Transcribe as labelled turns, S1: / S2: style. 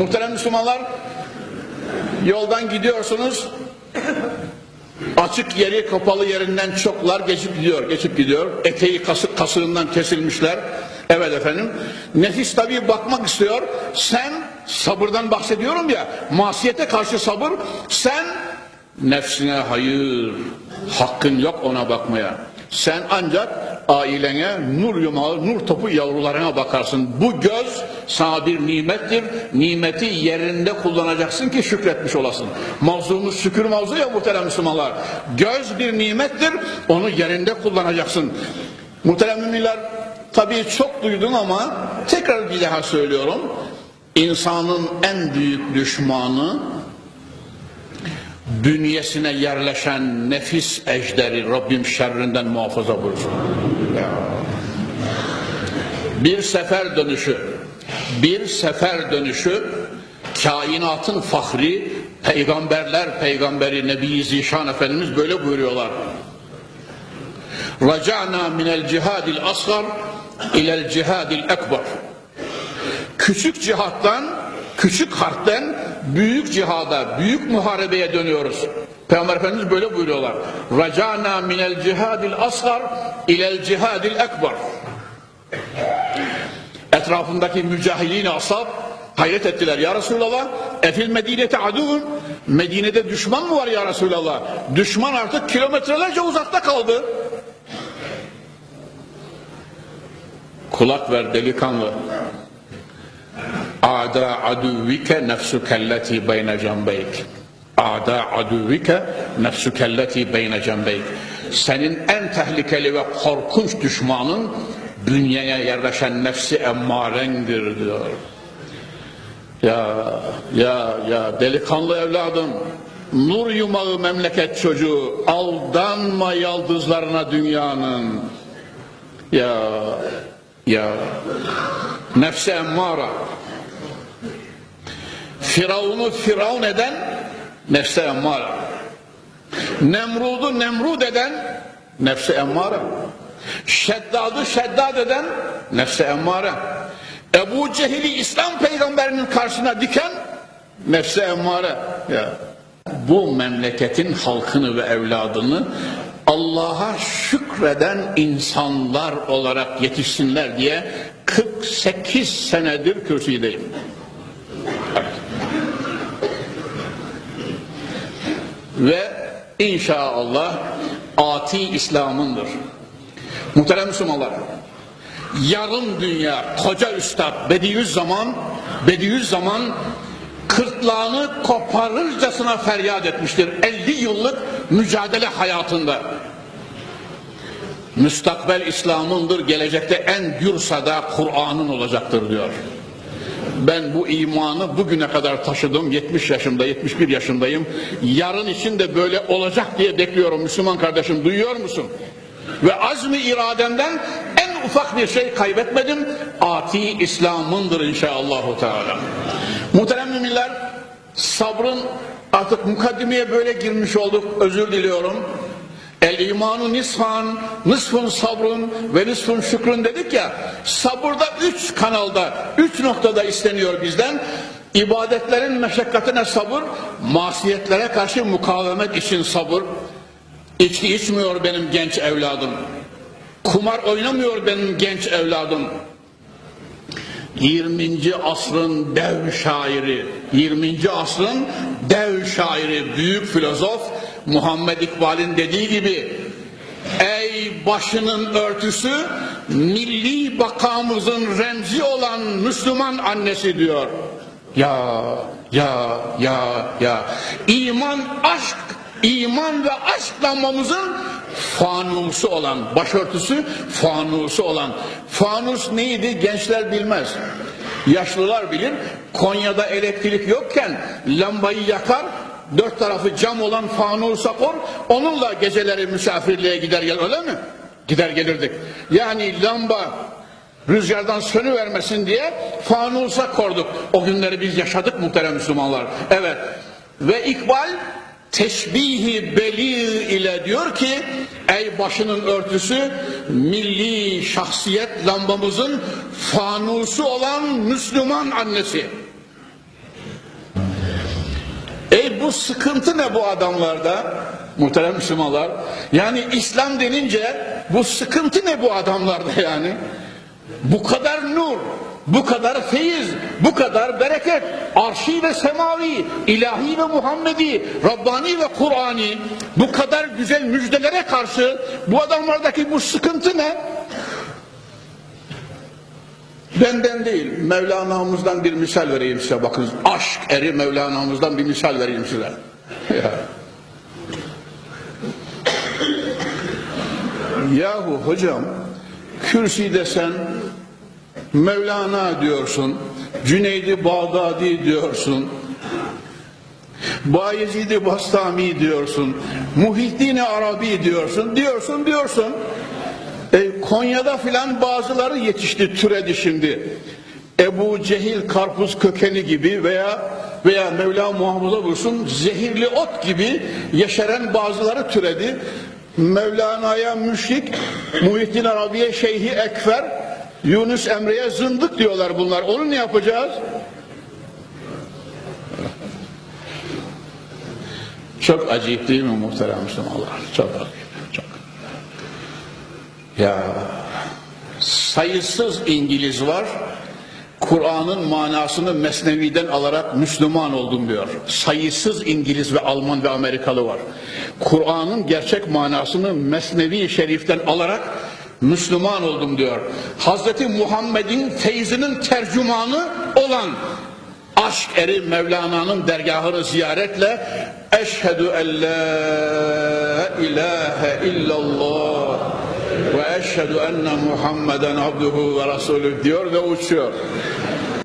S1: Muhterem Müslümanlar, yoldan gidiyorsunuz, açık yeri kapalı yerinden çoklar geçip gidiyor, geçip gidiyor. Eteği kasık kasığından kesilmişler. Evet efendim. Nefis tabii bakmak istiyor. Sen sabırdan bahsediyorum ya. Masiyete karşı sabır. Sen nefsine hayır. Hakkın yok ona bakmaya. Sen ancak ailene nur yumağı, nur topu yavrularına bakarsın. Bu göz sana bir nimettir. Nimeti yerinde kullanacaksın ki şükretmiş olasın. Mavzumuz şükür mavzu ya muhterem Müslümanlar. Göz bir nimettir. Onu yerinde kullanacaksın. Muhterem müminler tabii çok duydum ama tekrar bir daha söylüyorum. İnsanın en büyük düşmanı bünyesine yerleşen nefis ejderi Rabbim şerrinden muhafaza buyursun. Ya. Bir sefer dönüşü, bir sefer dönüşü kainatın fahri, peygamberler peygamberi Nebi Zişan Efendimiz böyle buyuruyorlar. Raca'na minel cihadil asgar ilel cihadil ekber. Küçük cihattan, küçük harpten büyük cihada, büyük muharebeye dönüyoruz. Peygamber Efendimiz böyle buyuruyorlar. Racana minel cihadil asgar ilel cihadil ekber. Etrafındaki mücahidin ashab hayret ettiler. Ya Resulallah efil medinete aduvun Medine'de düşman mı var ya Resulallah? Düşman artık kilometrelerce uzakta kaldı. Kulak ver delikanlı. Ada aduvike nefsukelleti beyne cambeyk. Ada aduvike nefsukelleti beyne cambeyk. Senin en tehlikeli ve korkunç düşmanın bünyeye yerleşen nefsi emmarendir diyor. Ya ya ya delikanlı evladım nur yumağı memleket çocuğu aldanma yaldızlarına dünyanın ya ya nefsi emmara Firavun'u firavun eden nefse emmara. Nemrud'u nemrud eden nefse emmara. Şeddad'ı şeddad eden nefse emmara. Ebu Cehil'i İslam peygamberinin karşısına diken nefse emmara. Ya. Bu memleketin halkını ve evladını Allah'a şükreden insanlar olarak yetişsinler diye 48 senedir kürsüdeyim. Ve inşallah ati İslam'ındır. Muhterem Müslümanlar, yarım dünya koca üstad Bediüzzaman, Bediüzzaman kırtlağını koparırcasına feryat etmiştir. 50 yıllık mücadele hayatında. Müstakbel İslam'ındır, gelecekte en gürsada Kur'an'ın olacaktır diyor. Ben bu imanı bugüne kadar taşıdım. 70 yaşımda, 71 yaşındayım. Yarın için de böyle olacak diye bekliyorum Müslüman kardeşim. Duyuyor musun? Ve azmi irademden en ufak bir şey kaybetmedim. Ati İslam'ındır inşallahü teala. Muhterem müminler, sabrın artık mukaddimeye böyle girmiş olduk. Özür diliyorum. El imanu nisfan, nisfun sabrun ve nisfun şükrün dedik ya. Sabırda üç kanalda, üç noktada isteniyor bizden. İbadetlerin meşakkatine sabır, masiyetlere karşı mukavemet için sabır. İçki içmiyor benim genç evladım. Kumar oynamıyor benim genç evladım. 20. asrın dev şairi, 20. asrın dev şairi, büyük filozof Muhammed İkbal'in dediği gibi Ey başının örtüsü milli bakamızın remzi olan Müslüman annesi diyor. Ya ya ya ya. İman aşk iman ve aşk lambamızın fanusu olan başörtüsü fanusu olan. Fanus neydi? Gençler bilmez. Yaşlılar bilir. Konya'da elektrik yokken lambayı yakar dört tarafı cam olan fanusa kor onunla geceleri misafirliğe gider gel öyle mi? Gider gelirdik. Yani lamba rüzgardan sönü vermesin diye fanusa korduk o günleri biz yaşadık muhterem Müslümanlar. Evet. Ve İkbal teşbihi belir ile diyor ki ey başının örtüsü milli şahsiyet lambamızın fanusu olan Müslüman annesi bu sıkıntı ne bu adamlarda? Muhterem Müslümanlar. Yani İslam denince bu sıkıntı ne bu adamlarda yani? Bu kadar nur, bu kadar feyiz, bu kadar bereket, arşi ve semavi, ilahi ve Muhammedi, Rabbani ve Kur'ani, bu kadar güzel müjdelere karşı bu adamlardaki bu sıkıntı ne? Benden değil, Mevlana'mızdan bir misal vereyim size bakın. Aşk eri Mevlana'mızdan bir misal vereyim size. Ya. Yahu hocam, kürsi desen Mevlana diyorsun, Cüneydi Bağdadi diyorsun, Bayezid-i Bastami diyorsun, Muhittin Arabi diyorsun, diyorsun, diyorsun. Konya'da filan bazıları yetişti, türedi şimdi. Ebu Cehil karpuz kökeni gibi veya veya Mevla muhafaza buyursun zehirli ot gibi yeşeren bazıları türedi. Mevlana'ya müşrik, Muhittin Arabi'ye Şeyhi Ekfer, Yunus Emre'ye zındık diyorlar bunlar. Onu ne yapacağız? Çok acayip değil mi muhterem Müslümanlar? Çok acayip, çok. Ya sayısız İngiliz var. Kur'an'ın manasını Mesnevi'den alarak Müslüman oldum diyor. Sayısız İngiliz ve Alman ve Amerikalı var. Kur'an'ın gerçek manasını Mesnevi Şerif'ten alarak Müslüman oldum diyor. Hazreti Muhammed'in feyzinin tercümanı olan aşk eri Mevlana'nın dergahını ziyaretle eşhedü en la ilahe illallah ve eşhedü enne Muhammeden abduhu ve rasulü diyor ve uçuyor.